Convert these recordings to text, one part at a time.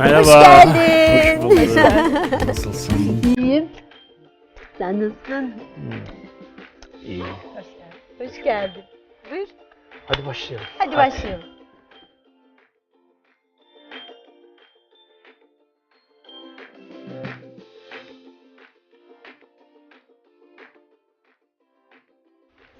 Merhaba. Hoş geldin. Hoş bulduk. Nasılsın? İyiyim. Sen nasılsın? İyi. Hoş geldin. Hoş geldin. Buyur. Hadi başlayalım. Hadi başlayalım.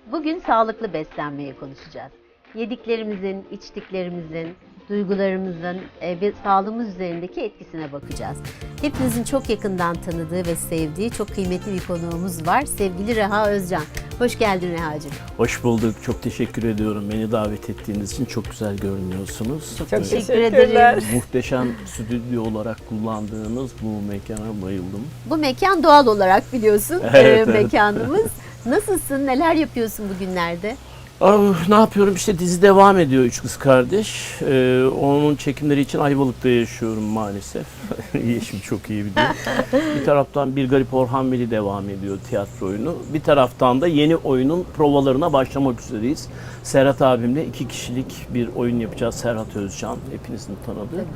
Bugün sağlıklı beslenmeyi konuşacağız. Yediklerimizin, içtiklerimizin, duygularımızın e, ve sağlığımız üzerindeki etkisine bakacağız. Hepinizin çok yakından tanıdığı ve sevdiği çok kıymetli bir konuğumuz var. Sevgili Reha Özcan. Hoş geldin Reha'cığım. Hoş bulduk. Çok teşekkür ediyorum. Beni davet ettiğiniz için çok güzel görünüyorsunuz. Çok teşekkür ederim. Muhteşem stüdyo olarak kullandığınız bu mekana bayıldım. Bu mekan doğal olarak biliyorsun Evet, e, evet. mekanımız. Nasılsın? Neler yapıyorsun bugünlerde? Ne yapıyorum? İşte dizi devam ediyor Üç Kız Kardeş. Ee, onun çekimleri için Ayvalık'ta yaşıyorum maalesef. Yeşim çok iyi biliyor. bir taraftan Bir Garip Orhan Veli devam ediyor tiyatro oyunu. Bir taraftan da yeni oyunun provalarına başlamak üzereyiz. Serhat abimle iki kişilik bir oyun yapacağız. Serhat Özcan hepinizin tanıdığı.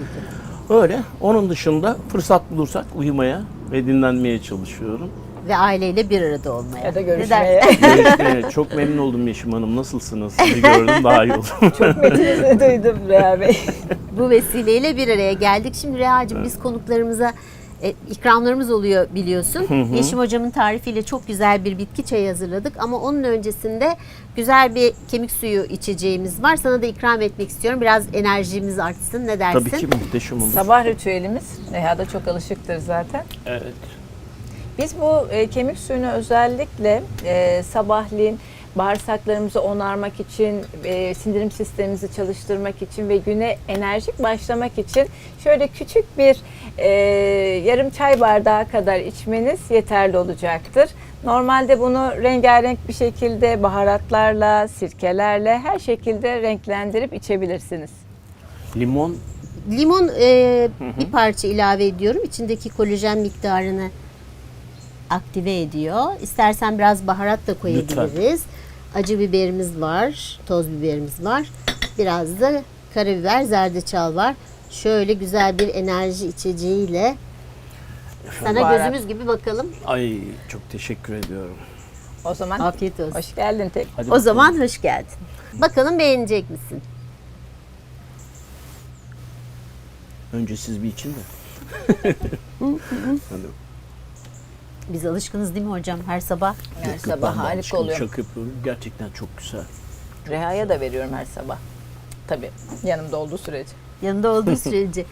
Öyle. Onun dışında fırsat bulursak uyumaya ve dinlenmeye çalışıyorum. Ve aileyle bir arada olmaya. Ya da Ne görüşmeye. Görüşmeye çok memnun oldum Yeşim Hanım. Nasılsınız? Sizi gördüm daha iyi oldum. Çok metinizi duydum Reha Bey. Bu vesileyle bir araya geldik. Şimdi Reha'cığım biz konuklarımıza e, ikramlarımız oluyor biliyorsun. Yeşim hocamın tarifiyle çok güzel bir bitki çayı hazırladık ama onun öncesinde güzel bir kemik suyu içeceğimiz var. Sana da ikram etmek istiyorum. Biraz enerjimiz artsın. Ne dersin? Tabii ki muhteşem olur. Sabah ritüelimiz. Reha da çok alışıktır zaten. Evet. Biz bu e, kemik suyunu özellikle e, sabahleyin bağırsaklarımızı onarmak için, e, sindirim sistemimizi çalıştırmak için ve güne enerjik başlamak için şöyle küçük bir e, yarım çay bardağı kadar içmeniz yeterli olacaktır. Normalde bunu rengarenk bir şekilde baharatlarla, sirkelerle her şekilde renklendirip içebilirsiniz. Limon Limon e, bir parça ilave ediyorum. İçindeki kolajen miktarını aktive ediyor. İstersen biraz baharat da koyabiliriz. Acı biberimiz var, toz biberimiz var. Biraz da karabiber, zerdeçal var. Şöyle güzel bir enerji içeceğiyle sana Baharat. gözümüz gibi bakalım. Ay çok teşekkür ediyorum. O zaman Afiyet olsun. hoş geldin tek. Hadi O bakalım. zaman hoş geldin. Bakalım beğenecek misin? önce siz bir için de. Hadi. Biz alışkınız değil mi hocam her sabah? Her Yok, sabah ben de harika alışkınım, oluyor. Şaka yapıyorum. Gerçekten çok güzel. Reha'ya da veriyorum her sabah. Tabii yanımda olduğu sürece. Yanında olduğu sürece.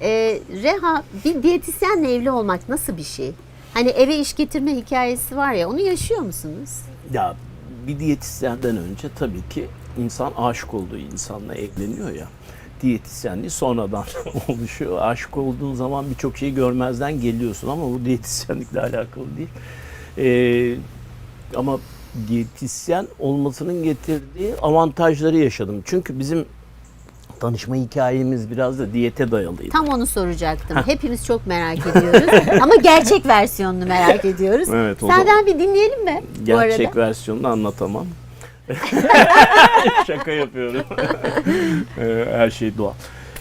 Ee, Reha bir diyetisyenle evli olmak nasıl bir şey? Hani eve iş getirme hikayesi var ya onu yaşıyor musunuz? Ya bir diyetisyenden önce tabii ki insan aşık olduğu insanla evleniyor ya. Diyetisyenliği sonradan oluşuyor. Aşık olduğun zaman birçok şeyi görmezden geliyorsun ama bu diyetisyenlikle alakalı değil. Ee, ama diyetisyen olmasının getirdiği avantajları yaşadım. Çünkü bizim tanışma hikayemiz biraz da diyete dayalıydı. Tam onu soracaktım. Hepimiz çok merak ediyoruz. Ama gerçek versiyonunu merak ediyoruz. Evet, Senden bir dinleyelim mi bu Gerçek arada? versiyonunu anlatamam. Şaka yapıyorum. Ee, Her şey doğal.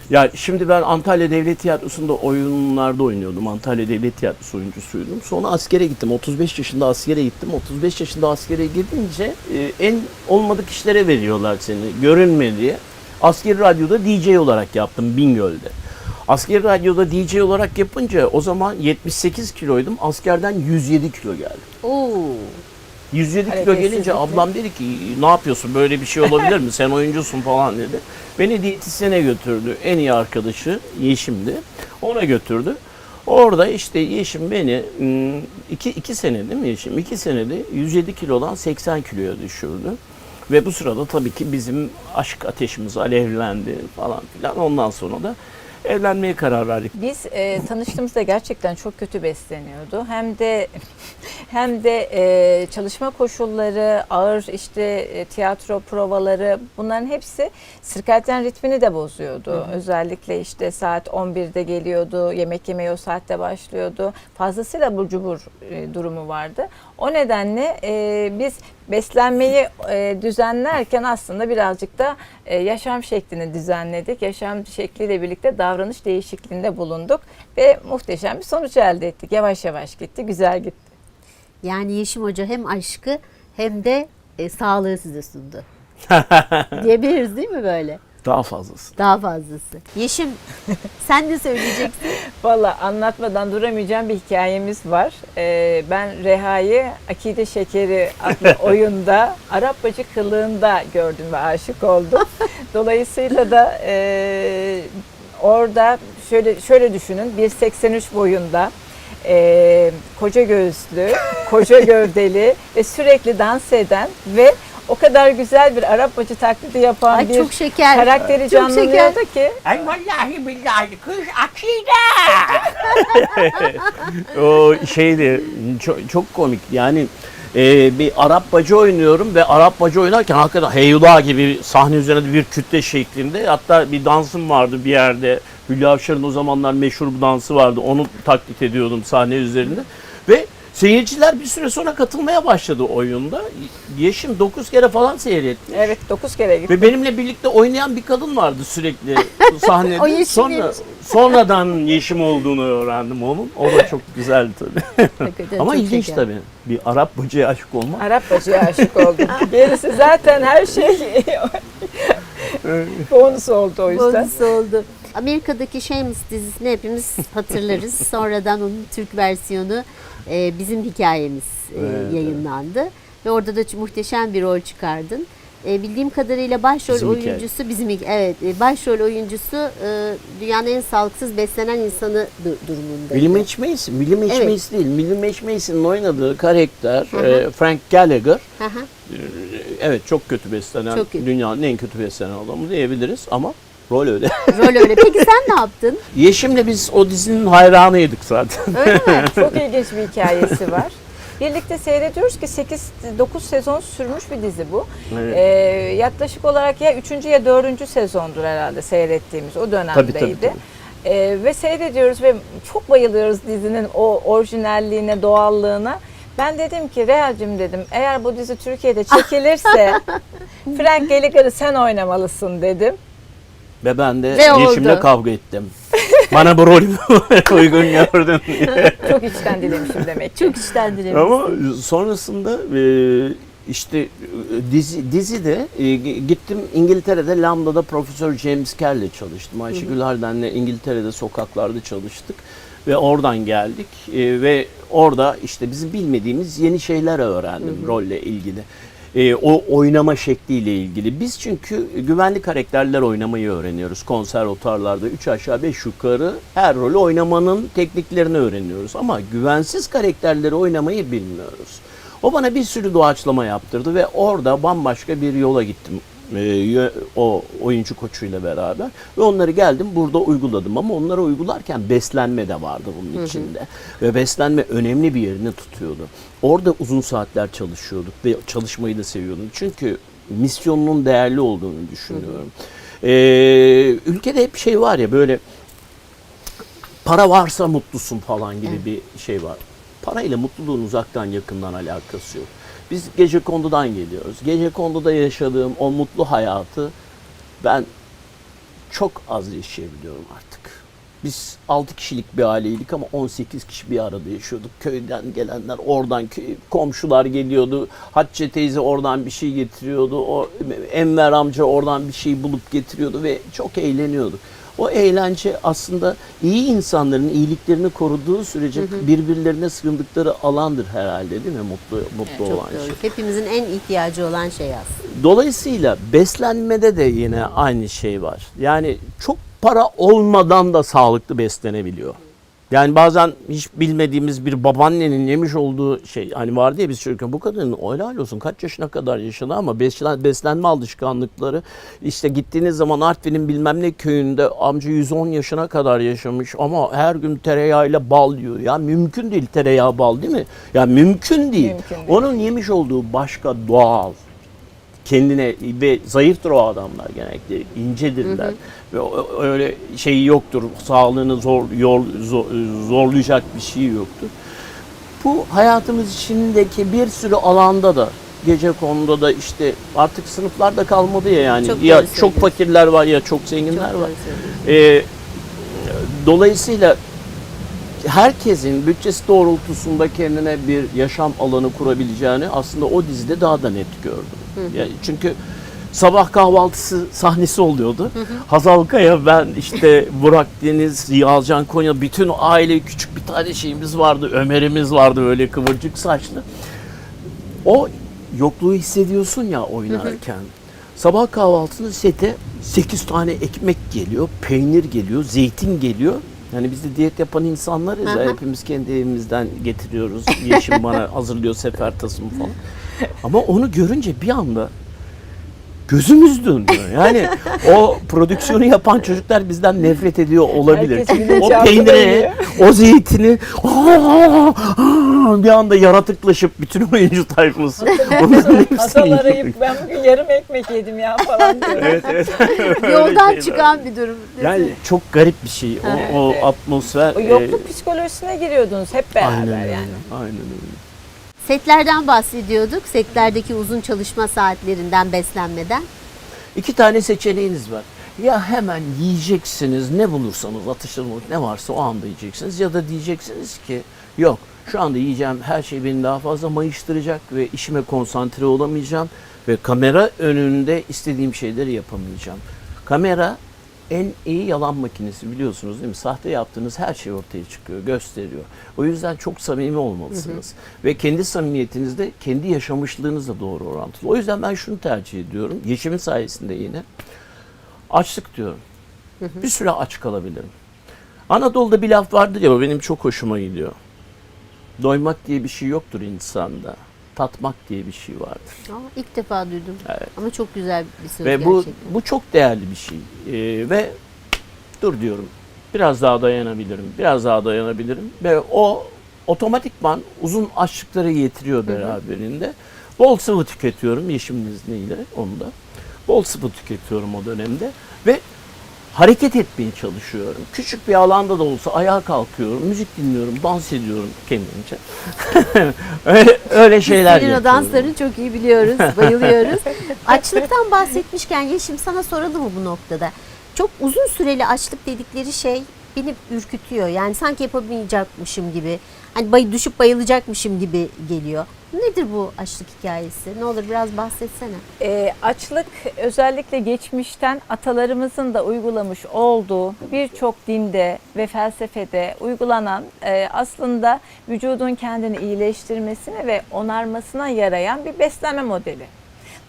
Ya şimdi ben Antalya Devlet Tiyatrosu'nda oyunlarda oynuyordum. Antalya Devlet Tiyatrosu oyuncusuydum. Sonra askere gittim. 35 yaşında askere gittim. 35 yaşında askere gidince e, en olmadık işlere veriyorlar seni. Görünme diye. Askeri radyoda DJ olarak yaptım Bingöl'de. Askeri radyoda DJ olarak yapınca o zaman 78 kiloydum. Askerden 107 kilo geldim. Oo. 107 kilo gelince ablam dedi ki ne yapıyorsun böyle bir şey olabilir mi sen oyuncusun falan dedi. Beni diyetisyene götürdü en iyi arkadaşı Yeşim'di ona götürdü. Orada işte Yeşim beni ım, iki, iki sene değil mi Yeşim? İki senede 107 kilodan 80 kiloya düşürdü. Ve bu sırada tabii ki bizim aşk ateşimiz alevlendi falan filan. Ondan sonra da evlenmeye karar verdik. Biz e, tanıştığımızda gerçekten çok kötü besleniyordu. Hem de hem de e, çalışma koşulları, ağır işte e, tiyatro provaları bunların hepsi sirkadyen ritmini de bozuyordu. Özellikle işte saat 11'de geliyordu, yemek yemeye o saatte başlıyordu. Fazlasıyla abur cubur e, durumu vardı. O nedenle e, biz beslenmeyi e, düzenlerken aslında birazcık da e, yaşam şeklini düzenledik. Yaşam şekliyle birlikte davranış değişikliğinde bulunduk ve muhteşem bir sonuç elde ettik. Yavaş yavaş gitti, güzel gitti. Yani Yeşim Hoca hem aşkı hem de e, sağlığı size sundu. Diyebiliriz değil mi böyle? Daha fazlası. Daha fazlası. Yeşim sen ne söyleyeceksin? Valla anlatmadan duramayacağım bir hikayemiz var. Ee, ben Reha'yı Akide Şekeri adlı oyunda Arap bacı kılığında gördüm ve aşık oldum. Dolayısıyla da e, orada şöyle şöyle düşünün 1.83 boyunda e, koca göğüslü, koca gövdeli ve sürekli dans eden ve o kadar güzel bir Arap bacı taklidi yapan Ay bir çok şeker. karakteri Çok şeker. canlanıyordu ki Ay vallahi billahi kız akide. O şeydi çok, çok komik yani e, bir Arap bacı oynuyorum ve Arap bacı oynarken hakikaten heyula gibi sahne üzerinde bir kütle şeklinde hatta bir dansım vardı bir yerde Hülya Avşar'ın o zamanlar meşhur bir dansı vardı onu taklit ediyordum sahne üzerinde ve seyirciler bir süre sonra katılmaya başladı oyunda Yeşim 9 kere falan seyretti evet 9 kere gitti. ve benimle birlikte oynayan bir kadın vardı sürekli sahnede. O Yeşim Sonra Yeşim. sonradan Yeşim olduğunu öğrendim onun. O da çok güzeldi tabii. Hakikaten Ama çok ilginç şeker. tabii. Bir Arap bacıya aşık olmak. Arap bacıya aşık oldum. Gerisi zaten her şey bonusu oldu o yüzden. Bonusu oldu. Amerika'daki Shameless dizisini hepimiz hatırlarız. Sonradan onun Türk versiyonu e, bizim hikayemiz e, Evet, yayınlandı. Ve orada da muhteşem bir rol çıkardın. E, bildiğim kadarıyla başrol Bizim hikaye. oyuncusu bizim hik- evet e, başrol oyuncusu e, dünyanın en sağlıksız beslenen insanı du- durumundaydı. William H. Mason. William H. Evet. Değil. H. Mason'ın oynadığı karakter e, Frank Gallagher. Hı. E, Evet çok kötü beslenen, Çok kötü. dünyanın en kötü beslenen adamı diyebiliriz ama rol öyle. rol öyle. Peki sen ne yaptın? Yeşim'le biz o dizinin hayranıydık zaten. Öyle mi? Çok ilginç bir hikayesi var. Birlikte seyrediyoruz ki 8-9 sezon sürmüş bir dizi bu. Evet. Ee, yaklaşık olarak ya 3. ya 4. sezondur herhalde seyrettiğimiz o dönemdeydi. Tabii, tabii, tabii. Ee, ve seyrediyoruz ve çok bayılıyoruz dizinin o orijinalliğine, doğallığına. Ben dedim ki Real'cim dedim eğer bu dizi Türkiye'de çekilirse Frank Gallagher'ı sen oynamalısın dedim. Ve ben de Ve Yeşim'le oldu. kavga ettim. Bana bu rolü uygun gördün diye. Çok içten dilemişim demek. Çok içten dilerim. Ama sonrasında e, işte e, dizi dizide e, gittim İngiltere'de Lambda'da Profesör James Kerr'le çalıştım. Ayşegül Harden'le İngiltere'de sokaklarda çalıştık ve oradan geldik E, ve orada işte bizim bilmediğimiz yeni şeyler öğrendim rolle ilgili. E, o oynama şekliyle ilgili. Biz çünkü güvenli karakterler oynamayı öğreniyoruz konservatuarlarda. Üç aşağı beş yukarı her rolü oynamanın tekniklerini öğreniyoruz. Ama güvensiz karakterleri oynamayı bilmiyoruz. O bana bir sürü doğaçlama yaptırdı ve orada bambaşka bir yola gittim. E, o oyuncu koçuyla beraber ve onları geldim burada uyguladım ama onları uygularken beslenme de vardı bunun içinde ve beslenme önemli bir yerini tutuyordu. Orada uzun saatler çalışıyorduk ve çalışmayı da seviyordum çünkü misyonunun değerli olduğunu düşünüyorum. Ee, ülkede hep şey var ya böyle para varsa mutlusun falan gibi bir şey var. Parayla mutluluğun uzaktan yakından alakası yok. Biz gece kondudan geliyoruz. Gece konduda yaşadığım o mutlu hayatı ben çok az yaşayabiliyorum artık. Biz 6 kişilik bir aileydik ama 18 kişi bir arada yaşıyorduk. Köyden gelenler, oradan komşular geliyordu. Hatice teyze oradan bir şey getiriyordu. O Enver amca oradan bir şey bulup getiriyordu ve çok eğleniyorduk. O eğlence aslında iyi insanların iyiliklerini koruduğu sürece birbirlerine sığındıkları alandır herhalde değil mi? Mutlu mutlu Çok olan doğru. şey. Hepimizin en ihtiyacı olan şey aslında. Dolayısıyla beslenmede de yine aynı şey var. Yani çok para olmadan da sağlıklı beslenebiliyor. Yani bazen hiç bilmediğimiz bir babaannenin yemiş olduğu şey hani vardı ya biz çocukken bu kadının helal olsun kaç yaşına kadar yaşadı ama beslen, beslenme alışkanlıkları işte gittiğiniz zaman Artvin'in bilmem ne köyünde amca 110 yaşına kadar yaşamış ama her gün tereyağıyla bal yiyor. Ya mümkün değil tereyağı bal değil mi? Ya mümkün değil. Mümkün değil. Onun yemiş olduğu başka doğal kendine ve zayıftır o adamlar genellikle incedirler ve o- öyle şeyi yoktur sağlığını zor, yor- zor- zorlayacak bir şey yoktur. Bu hayatımız içindeki bir sürü alanda da gece konuda da işte artık sınıflarda kalmadı ya yani. Çok ya çok fakirler var ya çok zenginler Çok var. Ee, dolayısıyla herkesin bütçesi doğrultusunda kendine bir yaşam alanı kurabileceğini aslında o dizide daha da net gördüm. Yani çünkü sabah kahvaltısı sahnesi oluyordu. Hazal Kaya, ben işte Burak Deniz, Yalcan Konya bütün aile küçük bir tane şeyimiz vardı. Ömer'imiz vardı böyle kıvırcık saçlı. O yokluğu hissediyorsun ya oynarken. Sabah kahvaltısında sete 8 tane ekmek geliyor, peynir geliyor, zeytin geliyor. Yani biz de diyet yapan insanlarız ya, Aha. hepimiz kendi evimizden getiriyoruz. Yeşim bana hazırlıyor sefer tasımı falan. Ama onu görünce bir anda gözümüz dönüyor. Yani o prodüksiyonu yapan çocuklar bizden nefret ediyor olabilir. Çünkü o peyniri, o zeytini bir anda yaratıklaşıp bütün oyuncu tayfası yiyor. arayıp ben bugün yarım ekmek yedim ya falan diyor. Evet evet. Öyle Yoldan şeyler. çıkan bir durum. Yani çok garip bir şey. O, o atmosfer. O e, yokluk psikolojisine giriyordunuz hep beraber aynen yani. Aynen öyle. Setlerden bahsediyorduk. Setlerdeki uzun çalışma saatlerinden, beslenmeden. İki tane seçeneğiniz var. Ya hemen yiyeceksiniz ne bulursanız atıştırmalık ne varsa o anda yiyeceksiniz ya da diyeceksiniz ki yok şu anda yiyeceğim her şey beni daha fazla mayıştıracak ve işime konsantre olamayacağım ve kamera önünde istediğim şeyleri yapamayacağım. Kamera en iyi yalan makinesi biliyorsunuz değil mi? Sahte yaptığınız her şey ortaya çıkıyor, gösteriyor. O yüzden çok samimi olmalısınız. Ve kendi samimiyetinizde kendi yaşamışlığınızla doğru orantılı. O yüzden ben şunu tercih ediyorum. Yeşimin sayesinde yine. Açlık diyorum. Bir süre aç kalabilirim. Anadolu'da bir laf vardır ya benim çok hoşuma gidiyor. Doymak diye bir şey yoktur insanda. Tatmak diye bir şey vardır. Ama ilk defa duydum. Evet. Ama çok güzel bir söz Ve bu gerçekten. bu çok değerli bir şey. Ee, ve dur diyorum. Biraz daha dayanabilirim. Biraz daha dayanabilirim ve o otomatikman uzun açlıkları getiriyor beraberinde. Bol sıvı tüketiyorum yeşimin izniyle onu da. Bol sıvı tüketiyorum o dönemde ve hareket etmeye çalışıyorum. Küçük bir alanda da olsa ayağa kalkıyorum, müzik dinliyorum, dans ediyorum kendimce. öyle, öyle şeyler Senin o danslarını çok iyi biliyoruz, bayılıyoruz. Açlıktan bahsetmişken Yeşim sana soralım mı bu noktada? Çok uzun süreli açlık dedikleri şey beni ürkütüyor. Yani sanki yapamayacakmışım gibi. Hani bay, düşüp bayılacakmışım gibi geliyor. Nedir bu açlık hikayesi? Ne olur biraz bahsetsene. Ee, açlık özellikle geçmişten atalarımızın da uygulamış olduğu birçok dinde ve felsefede uygulanan e, aslında vücudun kendini iyileştirmesine ve onarmasına yarayan bir beslenme modeli.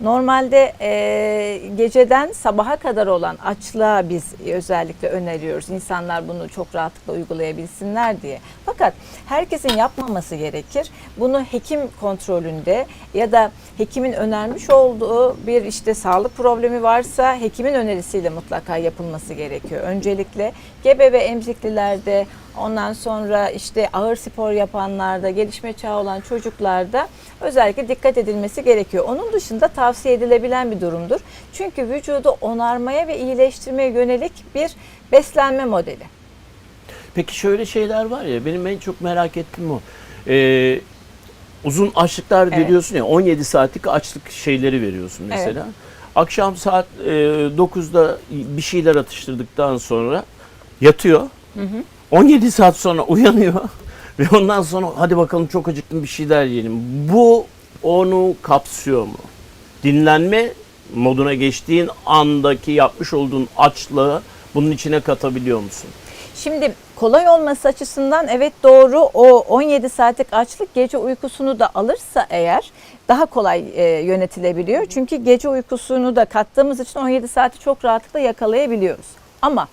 Normalde e, geceden sabaha kadar olan açlığa biz özellikle öneriyoruz. İnsanlar bunu çok rahatlıkla uygulayabilsinler diye. Fakat herkesin yapmaması gerekir. Bunu hekim kontrolünde ya da hekimin önermiş olduğu bir işte sağlık problemi varsa hekimin önerisiyle mutlaka yapılması gerekiyor. Öncelikle gebe ve emziklilerde ondan sonra işte ağır spor yapanlarda, gelişme çağı olan çocuklarda özellikle dikkat edilmesi gerekiyor. Onun dışında tavsiye edilebilen bir durumdur. Çünkü vücudu onarmaya ve iyileştirmeye yönelik bir beslenme modeli. Peki şöyle şeyler var ya benim en çok merak ettiğim o. Ee, uzun açlıklar Evet. veriyorsun ya 17 saatlik açlık şeyleri veriyorsun mesela. Akşam saat e, 9'da bir şeyler atıştırdıktan sonra yatıyor. 17 saat sonra uyanıyor ve ondan sonra hadi bakalım çok acıktım bir şeyler yiyelim. Bu onu kapsıyor mu? Dinlenme moduna geçtiğin andaki yapmış olduğun açlığı bunun içine katabiliyor musun? Şimdi kolay olması açısından evet doğru o 17 saatlik açlık gece uykusunu da alırsa eğer daha kolay e, yönetilebiliyor. Çünkü gece uykusunu da kattığımız için 17 saati çok rahatlıkla yakalayabiliyoruz. Ama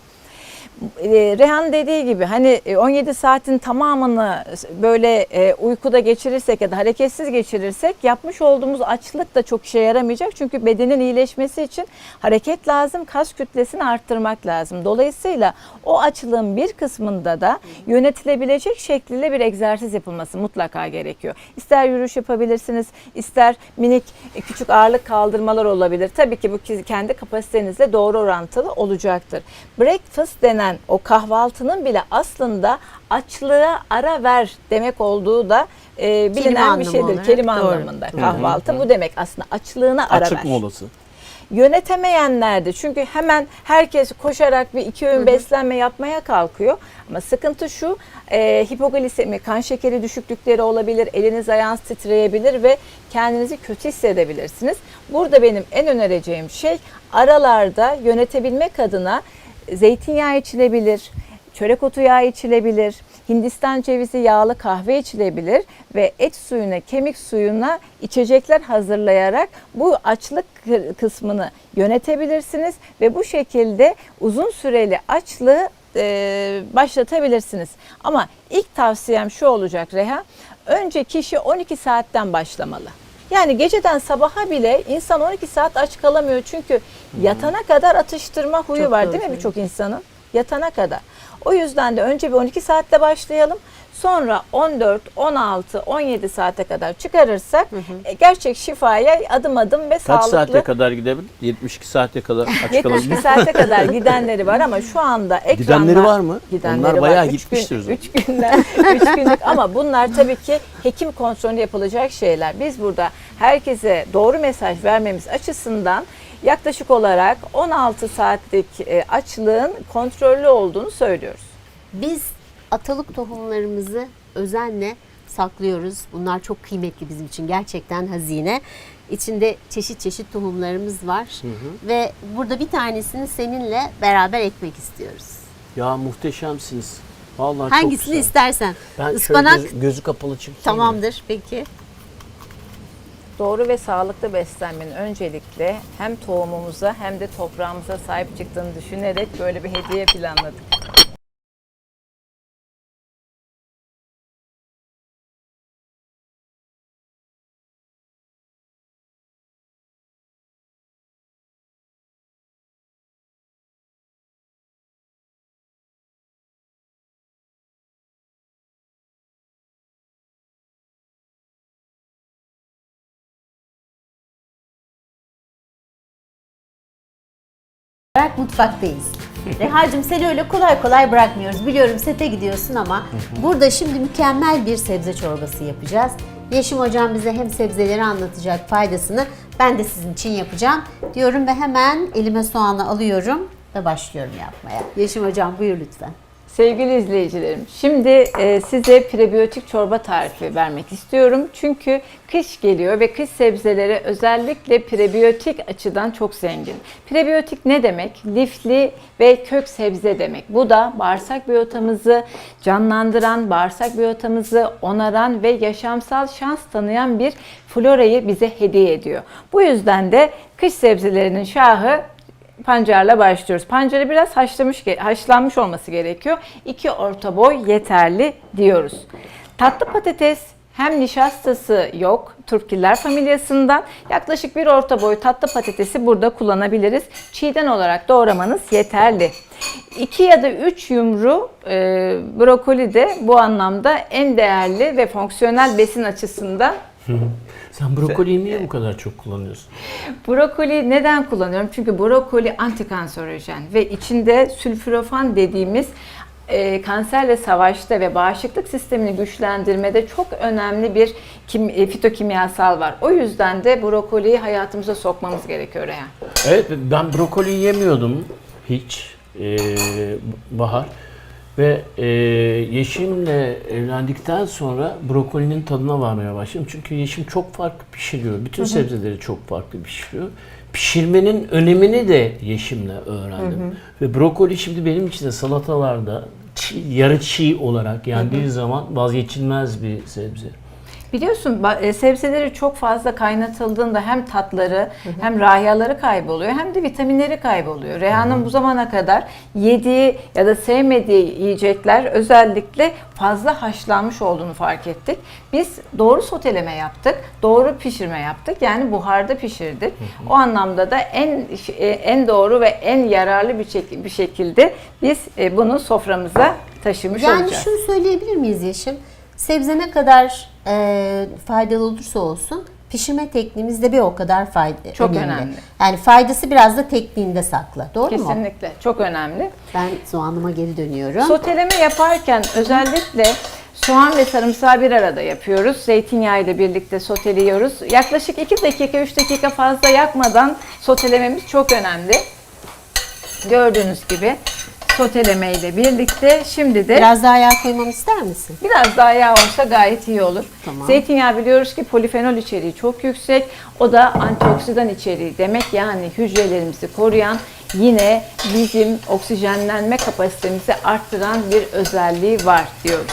e, Rehan dediği gibi hani e, 17 saatin tamamını böyle e, uykuda geçirirsek ya da hareketsiz geçirirsek yapmış olduğumuz açlık da çok işe yaramayacak. Çünkü bedenin iyileşmesi için hareket lazım, kas kütlesini arttırmak lazım. Dolayısıyla o açlığın bir kısmında da yönetilebilecek şekliyle bir egzersiz yapılması mutlaka gerekiyor. İster yürüyüş yapabilirsiniz, ister minik e, küçük ağırlık kaldırmalar olabilir. Tabii ki bu kendi kapasitenizle doğru orantılı olacaktır. Breakfast denen gelen o kahvaltının bile aslında açlığa ara ver demek olduğu da e, bilinen bir anlamı şeydir. olarak, Kelime doğru. anlamında kahvaltı bu demek aslında açlığına ara Açlık ver molası. yönetemeyenlerde çünkü hemen herkes koşarak bir iki öğün beslenme yapmaya kalkıyor. Ama sıkıntı şu e, hipoglisemi, kan şekeri düşüklükleri olabilir, eliniz ayağınız titreyebilir ve kendinizi kötü hissedebilirsiniz. Burada benim en önereceğim şey aralarda yönetebilmek adına zeytinyağı içilebilir, çörek otu yağı içilebilir, Hindistan cevizi yağlı kahve içilebilir ve et suyuna, kemik suyuna içecekler hazırlayarak bu açlık kı- kısmını yönetebilirsiniz ve bu şekilde uzun süreli açlığı e, başlatabilirsiniz. Ama ilk tavsiyem şu olacak Reha, önce kişi 12 saatten başlamalı. Yani geceden sabaha bile insan 12 saat aç kalamıyor çünkü yatana kadar atıştırma huyu Çok var doğru değil mi birçok insanın? Yatana kadar. O yüzden de önce bir 12 saatte başlayalım. Sonra 14, 16, 17 saate kadar çıkarırsak e, gerçek şifaya adım adım ve Kaç sağlıklı saate kadar gidebilir? 72 saate kadar aç 72 kalabilir. saate kadar gidenleri var ama şu anda ekranlar... Gidenleri var mı? Gidenleri Onlar var. bayağı Üç gitmiştir o Gün, zaman. üç günler, üç günlük ama bunlar tabii ki hekim kontrolü yapılacak şeyler. Biz burada herkese doğru mesaj vermemiz açısından yaklaşık olarak 16 saatlik e, açlığın kontrollü olduğunu söylüyoruz. Biz atalık tohumlarımızı özenle saklıyoruz. Bunlar çok kıymetli bizim için. Gerçekten hazine. İçinde çeşit çeşit tohumlarımız var. Ve burada bir tanesini seninle beraber ekmek istiyoruz. Ya muhteşemsiniz. Vallahi çok Hangisini güzel. istersen. Ben Ispanak şöyle göz- gözü kapalı çıkayım. tamamdır peki. Doğru ve sağlıklı beslenmenin öncelikle hem tohumumuza hem de toprağımıza sahip çıktığını düşünerek böyle bir hediye planladık. Olarak mutfaktayız. Reha'cığım seni öyle kolay kolay bırakmıyoruz. Biliyorum sete gidiyorsun ama burada şimdi mükemmel bir sebze çorbası yapacağız. Yeşim hocam bize hem sebzeleri anlatacak faydasını ben de sizin için yapacağım diyorum ve hemen elime soğanı alıyorum ve başlıyorum yapmaya. Yeşim hocam buyur lütfen. Sevgili izleyicilerim, şimdi e, size prebiyotik çorba tarifi vermek istiyorum. Çünkü kış geliyor ve kış sebzeleri özellikle prebiyotik açıdan çok zengin. Prebiyotik ne demek? Lifli ve kök sebze demek. Bu da bağırsak biyotamızı canlandıran, bağırsak biyotamızı onaran ve yaşamsal şans tanıyan bir florayı bize hediye ediyor. Bu yüzden de kış sebzelerinin şahı pancarla başlıyoruz. Pancarı biraz haşlamış, haşlanmış olması gerekiyor. İki orta boy yeterli diyoruz. Tatlı patates hem nişastası yok turpgiller familyasından yaklaşık bir orta boy tatlı patatesi burada kullanabiliriz. Çiğden olarak doğramanız yeterli. 2 ya da 3 yumru e, brokoli de bu anlamda en değerli ve fonksiyonel besin açısından Sen brokoliyi niye bu kadar çok kullanıyorsun? Brokoli neden kullanıyorum? Çünkü brokoli antikanserojen ve içinde sülforafan dediğimiz e, kanserle savaşta ve bağışıklık sistemini güçlendirmede çok önemli bir kim, e, fitokimyasal var. O yüzden de brokoliyi hayatımıza sokmamız gerekiyor Reyhan. Evet ben brokoli yemiyordum hiç ee, Bahar. Ve e, Yeşim'le evlendikten sonra brokolinin tadına varmaya başladım. Çünkü Yeşim çok farklı pişiriyor. Bütün sebzeleri çok farklı pişiriyor. Pişirmenin önemini de Yeşim'le öğrendim. Ve brokoli şimdi benim için de salatalarda çiğ, yarı çiğ olarak yendiği zaman vazgeçilmez bir sebze. Biliyorsun e, sebzeleri çok fazla kaynatıldığında hem tatları hem rahiyaları kayboluyor hem de vitaminleri kayboluyor. Reyhan'ın bu zamana kadar yediği ya da sevmediği yiyecekler özellikle fazla haşlanmış olduğunu fark ettik. Biz doğru soteleme yaptık, doğru pişirme yaptık. Yani buharda pişirdik. O anlamda da en e, en doğru ve en yararlı bir, şek- bir şekilde biz e, bunu soframıza taşımış Yani olacağız. şunu söyleyebilir miyiz Yeşim? Sebze ne kadar e, faydalı olursa olsun pişirme tekniğimiz de bir o kadar fayda Çok önemli. Yani faydası biraz da tekniğinde saklı. Doğru mu? Kesinlikle çok önemli. Ben soğanıma geri dönüyorum. Soteleme yaparken özellikle soğan ve sarımsağı bir arada yapıyoruz. Zeytinyağı ile birlikte soteliyoruz. Yaklaşık 2 dakika 3 dakika fazla yakmadan sotelememiz çok önemli. Gördüğünüz gibi soteleme ile birlikte şimdi de Biraz daha yağ koymamı ister misin? Biraz daha yağ olsa gayet iyi olur. Tamam. Zeytinyağı biliyoruz ki polifenol içeriği çok yüksek. O da antioksidan içeriği demek yani hücrelerimizi koruyan yine bizim oksijenlenme kapasitemizi arttıran bir özelliği var diyoruz.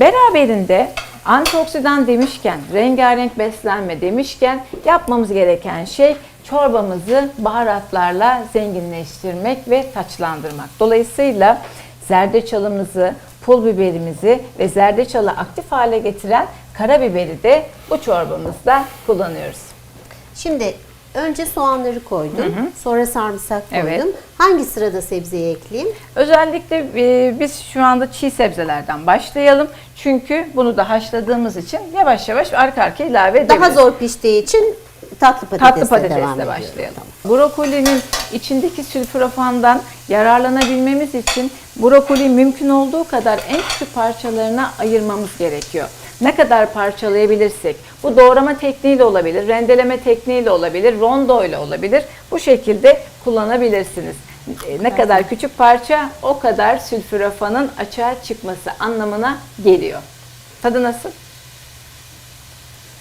Beraberinde antioksidan demişken, rengarenk beslenme demişken yapmamız gereken şey çorbamızı baharatlarla zenginleştirmek ve taçlandırmak. Dolayısıyla zerdeçalımızı, pul biberimizi ve zerdeçalı aktif hale getiren karabiberi de bu çorbamızda kullanıyoruz. Şimdi önce soğanları koydum. Sonra sarımsak koydum. Evet. Hangi sırada sebzeyi ekleyeyim? Özellikle e, biz şu anda çiğ sebzelerden başlayalım. Çünkü bunu da haşladığımız için yavaş yavaş arka arkaya ilave edebiliriz. Daha zor piştiği için tatlı patatesle, Tatlı devam patatesle başlayalım. Brokolinin içindeki sülforafandan yararlanabilmemiz için brokoli mümkün olduğu kadar en küçük parçalarına ayırmamız gerekiyor. Ne kadar parçalayabilirsek, bu doğrama tekniğiyle olabilir, rendeleme tekniğiyle olabilir, rondo ile olabilir. Bu şekilde kullanabilirsiniz. E, Ne kadar küçük parça o kadar sülforafanın açığa çıkması anlamına geliyor. Tadı nasıl?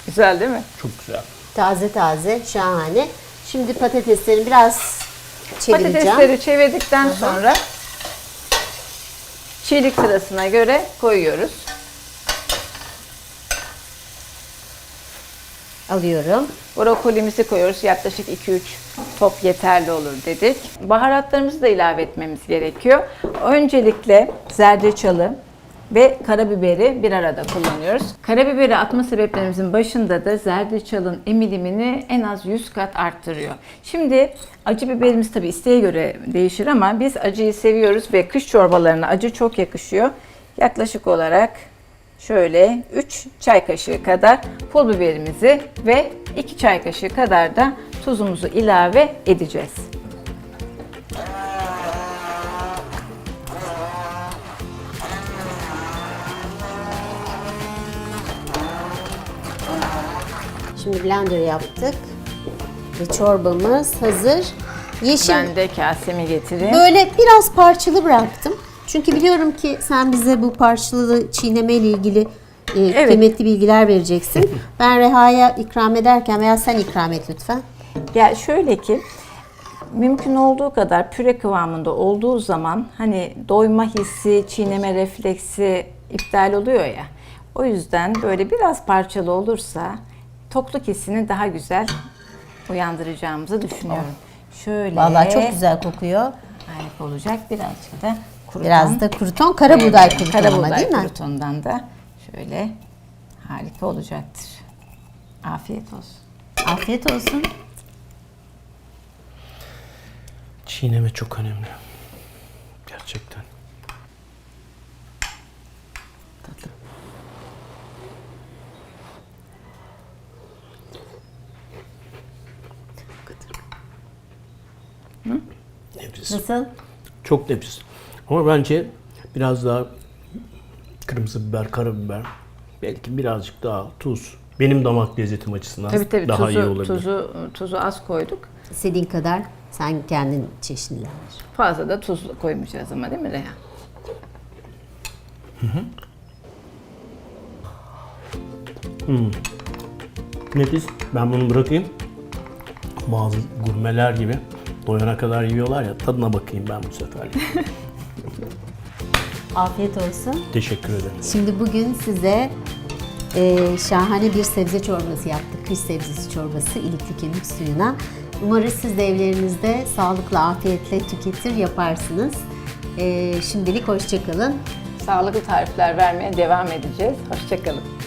Güzel değil mi? Çok güzel. Taze taze, şahane. Şimdi patatesleri biraz çevireceğim. Patatesleri çevirdikten sonra çiğlik sırasına göre koyuyoruz. Alıyorum. Brokolimizi koyuyoruz. Yaklaşık 2-3 top yeterli olur dedik. Baharatlarımızı da ilave etmemiz gerekiyor. Öncelikle zerdeçalı ve karabiberi bir arada kullanıyoruz. Karabiberi atma sebeplerimizin başında da zerdeçalın emilimini en az 100 kat arttırıyor. Şimdi acı biberimiz tabi isteğe göre değişir ama biz acıyı seviyoruz ve kış çorbalarına acı çok yakışıyor. Yaklaşık olarak şöyle 3 çay kaşığı kadar pul biberimizi ve 2 çay kaşığı kadar da tuzumuzu ilave edeceğiz. Şimdi blender yaptık. Ve çorbamız hazır. Yeşil Ben de kasemi getireyim. Böyle biraz parçalı bıraktım. Çünkü biliyorum ki sen bize bu parçalı çiğneme ile ilgili e, kıymetli bilgiler vereceksin. Ben Reha'ya ikram ederken veya sen ikram et lütfen. Ya şöyle ki mümkün olduğu kadar püre kıvamında olduğu zaman hani doyma hissi, çiğneme refleksi iptal oluyor ya. O yüzden böyle biraz parçalı olursa tokluk hissini daha güzel uyandıracağımızı düşünüyorum. Şöyle. Vallahi çok güzel kokuyor. Harika olacak. Birazcık da kurutan. Biraz da kruton, kara buğday kruton ama Karabuğday değil mi? krutondan da şöyle harika olacaktır. Afiyet olsun. Afiyet olsun. Çiğneme çok önemli. Gerçekten. Nefis. Nasıl? Çok nefis. Ama bence biraz daha kırmızı biber, karabiber, belki birazcık daha tuz. Benim damak lezzetim açısından Tabii tabii daha iyi tuzu, olabilir. tuzu, tuzu az koyduk. İstediğin kadar sen kendin çeşnilendir. Fazla da tuz koymayacağız ama değil mi Reha? Nefis. Ben bunu bırakayım. Bazı gurmeler gibi doyana kadar yiyorlar ya tadına bakayım ben bu sefer. Afiyet olsun. Teşekkür ederim. Şimdi bugün size e, şahane bir sebze çorbası yaptık. Kış sebzesi çorbası ilikli kemik suyuna. Umarız siz de evlerinizde sağlıklı, afiyetle tüketir, yaparsınız. E, şimdilik hoşçakalın. Sağlıklı tarifler vermeye devam edeceğiz. Hoşçakalın.